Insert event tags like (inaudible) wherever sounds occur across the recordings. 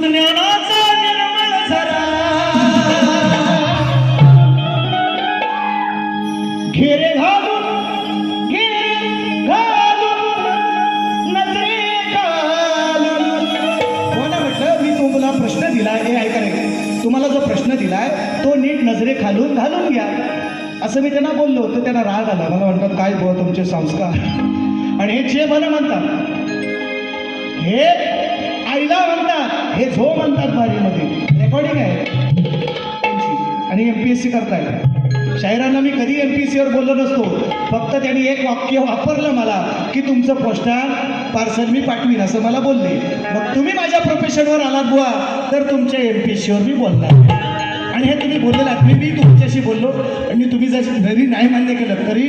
ज्ञानाचा निर्मळ झरा. घेरे घालून घेरे घालून नजरे घालून. कोणा म्हटलं मी तुम्हाला प्रश्न दिलाय हे ऐका रे. तुम्हाला जो प्रश्न दिलाय तो नीट नजरे खालून घालून घ्या. असं मी त्यांना बोललो तर त्यांना राग आला. मला म्हणतात काय बो तुमचे संस्कार. आणि हे जे मला म्हणतात हे आईला म्हणतात हे झो म्हणतात बारीमध्ये रेकॉर्डिंग आहे. आणि एम पी एस सी करताय शाहिरांना मी कधी एम पी एस सीवर बोललो नसतो. फक्त त्यांनी एक वाक्य वापरलं मला की तुमचं पोस्टार पार्सल मी पाठवीन असं मला बोलले. मग तुम्ही माझ्या प्रोफेशनवर आलात बुवा तर तुमच्या एम पी एस सीवर मी बोलणार. आणि हे तुम्ही बोललेलात मी मी तुमच्याशी बोललो आणि तुम्ही जर जरी नाही मान्य केलं तरी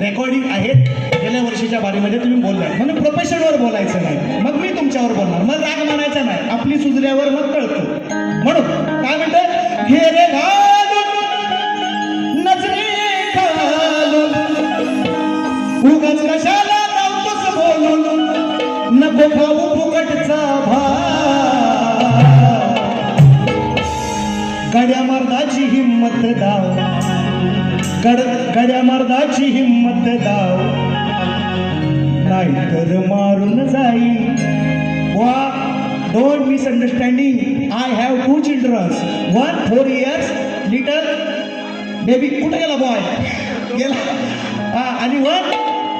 रेकॉर्डिंग आहेत गेल्या वर्षीच्या बारीमध्ये तुम्ही बोललात. म्हणून प्रोफेशनवर बोलायचं नाही. मग मी तुमच्यावर बोलणार. मग राग मानायचा नाही. आपली सुजल्यावर मग कळतो. म्हणून काय म्हणतं हे रे घालून उगाच कशाला बोलून? नको खाऊ गड्या मर्दाची हिंमत दाव. गड गड्या मर्दाची हिंमत दाव. नाहीतर मारून जाई. वा don't misunderstanding I have two childrens one four years little baby कुठे गेला बॉय गेला. आणि one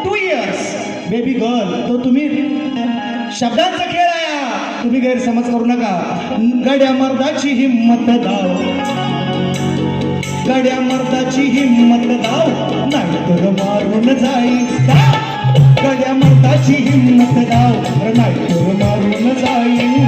two years baby girl तो तुम्ही शब्दांचा खेळ आहे हा. तुम्ही गैरसमज करू नका. गड्या मर्दाची हिंमत दाव. गड्या मर्दाची हिंमत दाव नाहीतर मारून जाई दाव. गड्या मर्दाची हिंमत दाव नाहीतर मारून जाई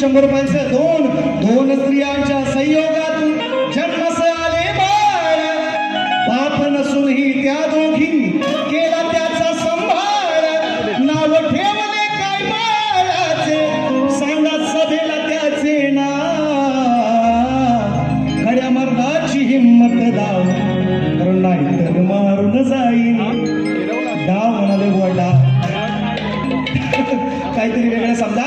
शंभर रुपयांचं दोन दोन स्त्रियांच्या संयोगातून जन्मस आले बाळ बाप नसूनही त्या दोघी केला त्याचा संभाळ नाव ठेवले काय बाळाचे सांगा सभेला त्याचे ना खऱ्या मर्दाची हिंमत दाव तर नाही तर मारून जाईल डाव म्हणाले (laughs) वडा काहीतरी वेगळं समजा.